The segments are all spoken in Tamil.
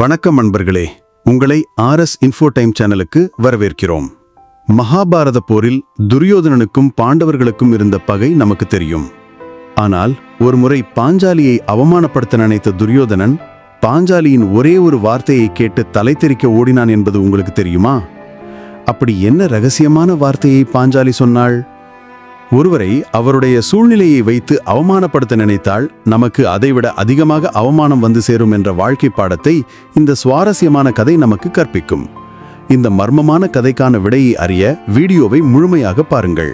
வணக்கம் அன்பர்களே உங்களை ஆர்எஸ் இன்ஃபோ டைம் சேனலுக்கு வரவேற்கிறோம். மகாபாரத போரில் துரியோதனனுக்கும் பாண்டவர்களுக்கும் இருந்த பகை நமக்கு தெரியும். ஆனால் ஒருமுறை பாஞ்சாலியை அவமானப்படுத்த நினைத்த துரியோதனன் பாஞ்சாலியின் ஒரே ஒரு வார்த்தையை கேட்டு தலை தெறிக்க ஓடினான் என்பது உங்களுக்கு தெரியுமா? அப்படி என்ன ரகசியமான வார்த்தையை பாஞ்சாலி சொன்னாள்? ஒருவரை அவருடைய சூழ்நிலையை வைத்து அவமானப்படுத்த நினைத்தால் நமக்கு அதைவிட அதிகமாக அவமானம் வந்து சேரும் என்ற வாழ்க்கை பாடத்தை இந்த சுவாரஸ்யமான கதை நமக்கு கற்பிக்கும். இந்த மர்மமான கதைக்கான விடையை அறிய வீடியோவை முழுமையாக பாருங்கள்.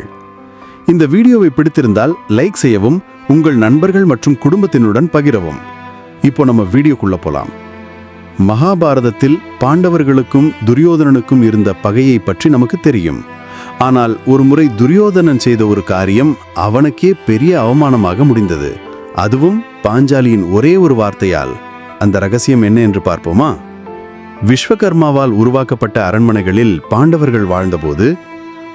இந்த வீடியோவை பிடித்திருந்தால் லைக் செய்யவும் உங்கள் நண்பர்கள் மற்றும் குடும்பத்தினுடன் பகிரவும். இப்போ நம்ம வீடியோக்குள்ள போலாம். மகாபாரதத்தில் பாண்டவர்களுக்கும் துரியோதனனுக்கும் இருந்த பகையை பற்றி நமக்கு தெரியும். ஆனால் ஒருமுறை துரியோதனன் செய்த ஒரு காரியம் அவனுக்கே பெரிய அவமானமாக முடிந்தது. அதுவும் பாஞ்சாலியின் ஒரே ஒரு வார்த்தையால். அந்த ரகசியம் என்ன என்று பார்ப்போமா? விஸ்வகர்மாவால் உருவாக்கப்பட்ட அரண்மனைகளில் பாண்டவர்கள் வாழ்ந்தபோது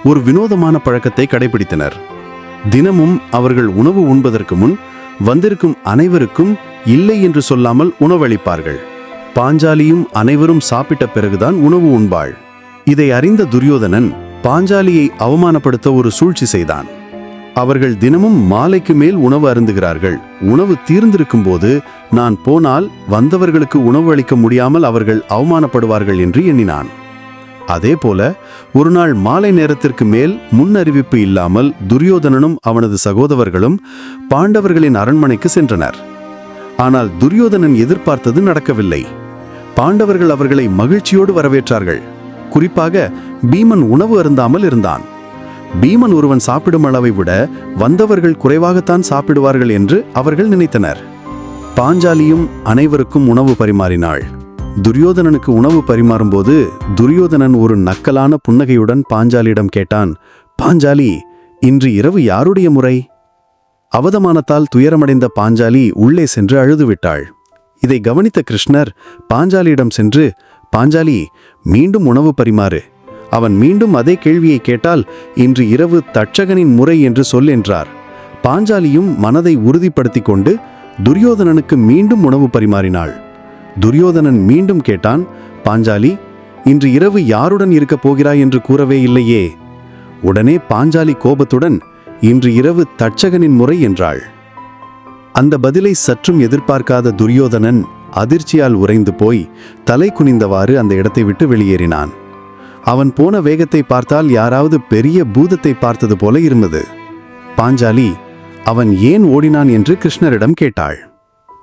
ஒரு வினோதமான பழக்கத்தை கடைபிடித்தனர். தினமும் அவர்கள் உணவு உண்பதற்கு முன் வந்திருக்கும் அனைவருக்கும் இல்லை என்று சொல்லாமல் உணவளிப்பார்கள். பாஞ்சாலியும் அனைவரும் சாப்பிட்ட பிறகுதான் உணவு உண்பாள். இதை அறிந்த துரியோதனன் பாஞ்சாலியை அவமானப்படுத்த ஒரு சூழ்ச்சி செய்தான். அவர்கள் தினமும் மாலைக்கு மேல் உணவு அருந்துகிறார்கள். உணவு தீர்ந்திருக்கும் போது நான் போனால் வந்தவர்களுக்கு உணவு அளிக்க முடியாமல் அவர்கள் அவமானப்படுவார்கள் என்று எண்ணினான். அதே போல ஒரு நாள் மாலை நேரத்திற்கு மேல் முன் அறிவிப்பு இல்லாமல் துரியோதனனும் அவனது சகோதரர்களும் பாண்டவர்களின் அரண்மனைக்கு சென்றனர். ஆனால் துரியோதனன் எதிர்பார்த்தது நடக்கவில்லை. பாண்டவர்கள் அவர்களை மகிழ்ச்சியோடு வரவேற்றார்கள். குறிப்பாக பீமன் உணவு அருந்தாமல் இருந்தான். பீமன் ஒருவன் சாப்பிடும் அளவை விட வந்தவர்கள் குறைவாகத்தான் சாப்பிடுவார்கள் என்று அவர்கள் நினைத்தனர். பாஞ்சாலியும் அனைவருக்கும் உணவு பரிமாறினாள். துரியோதனனுக்கு உணவு பரிமாறும்போது துரியோதனன் ஒரு நக்கலான புன்னகையுடன் பாஞ்சாலியிடம் கேட்டான் பாஞ்சாலி இன்று இரவு யாருடைய முறை? அவதமானத்தால் துயரமடைந்த பாஞ்சாலி உள்ளே சென்று அழுதுவிட்டாள். இதை கவனித்த கிருஷ்ணர் பாஞ்சாலியிடம் சென்று பாஞ்சாலி மீண்டும் உணவு பரிமாறு. அவன் மீண்டும் அதே கேள்வியை கேட்டால் இன்று இரவு தட்சகனின் முறை என்று சொல் என்றார். பாஞ்சாலியும் மனதை உறுதிப்படுத்திக் கொண்டு துரியோதனனுக்கு மீண்டும் உணவு பரிமாறினாள். துரியோதனன் மீண்டும் கேட்டான் பாஞ்சாலி இன்று இரவு யாருடன் இருக்கப் போகிறாய் என்று கூறவே இல்லையே. உடனே பாஞ்சாலி கோபத்துடன் இன்று இரவு தட்சகனின் முறை என்றாள். அந்த பதிலை சற்றும் எதிர்பார்க்காத துரியோதனன் அதிர்ச்சியால் உறைந்து போய் தலை குனிந்தவாறு அந்த இடத்தை விட்டு வெளியேறினான். அவன் போன வேகத்தை பார்த்தால் யாராவது பெரிய பூதத்தை பார்த்தது போல இருந்தது. பாஞ்சாலி அவன் ஏன் ஓடினான்? என்று கிருஷ்ணரிடம் கேட்டாள்.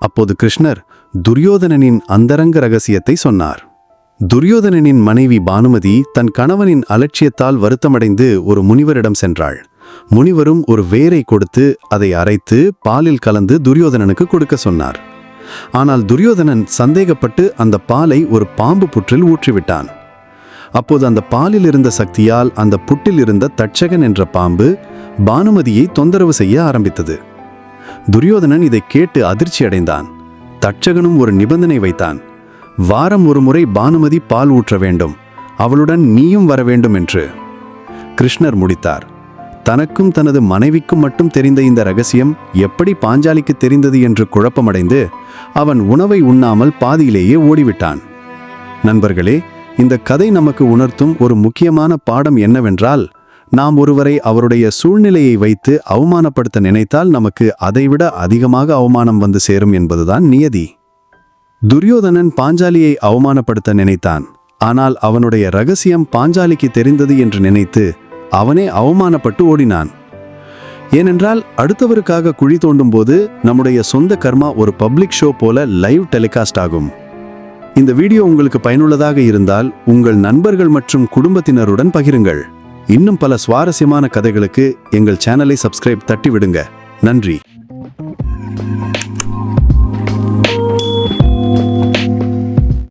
அப்போது கிருஷ்ணர் துரியோதனனின் அந்தரங்க ரகசியத்தை சொன்னார். துரியோதனனின் மனைவி பானுமதி தன் கணவனின் அலட்சியத்தால் வருத்தமடைந்து ஒரு முனிவரிடம் சென்றாள். முனிவரும் ஒரு வேரை கொடுத்து அதை அரைத்து பாலில் கலந்து துரியோதனனுக்கு கொடுக்க சொன்னார். ஆனால் துரியோதனன் சந்தேகப்பட்டு அந்த பாலை ஒரு பாம்பு புற்றில் ஊற்றிவிட்டான். அப்போது அந்த பாலில் இருந்த சக்தியால் அந்த புட்டில் இருந்த தட்சகன் என்ற பாம்பு பானுமதியை தொந்தரவு செய்ய ஆரம்பித்தது. துரியோதனன் இதை கேட்டு அதிர்ச்சி அடைந்தான். தட்சகனும் ஒரு நிபந்தனை வைத்தான். வாரம் ஒரு முறை பானுமதி பால் ஊற்ற வேண்டும். அவளுடன் நீயும் வர வேண்டும் என்று. கிருஷ்ணர் முடித்தார். தனக்கும் தனது மனைவிக்கும் மட்டும் தெரிந்த இந்த ரகசியம் எப்படி பாஞ்சாலிக்கு தெரிந்தது என்று குழப்பமடைந்து அவன் உணவை உண்ணாமல் பாதியிலேயே ஓடிவிட்டான். நண்பர்களே இந்த கதை நமக்கு உணர்த்தும் ஒரு முக்கியமான பாடம் என்னவென்றால் நாம் ஒருவரை அவருடைய சூழ்நிலையை வைத்து அவமானப்படுத்த நினைத்தால் நமக்கு அதைவிட அதிகமாக அவமானம் வந்து சேரும் என்பதுதான் நியதி. துரியோதனன் பாஞ்சாலியை அவமானப்படுத்த நினைத்தான். ஆனால் அவனுடைய ரகசியம் பாஞ்சாலிக்கு தெரிந்தது என்று நினைத்து அவனே அவமானப்பட்டு ஓடினான். ஏனென்றால் அடுத்தவருக்காக குழி தோண்டும் போது நம்முடைய சொந்த கர்மா ஒரு பப்ளிக் ஷோ போல லைவ் டெலிகாஸ்ட் ஆகும். இந்த வீடியோ உங்களுக்கு பயனுள்ளதாக இருந்தால் உங்கள் நண்பர்கள் மற்றும் குடும்பத்தினருடன் பகிருங்கள். இன்னும் பல சுவாரஸ்யமான கதைகளுக்கு எங்கள் சேனலை சப்ஸ்கிரைப் தட்டி விடுங்க நன்றி.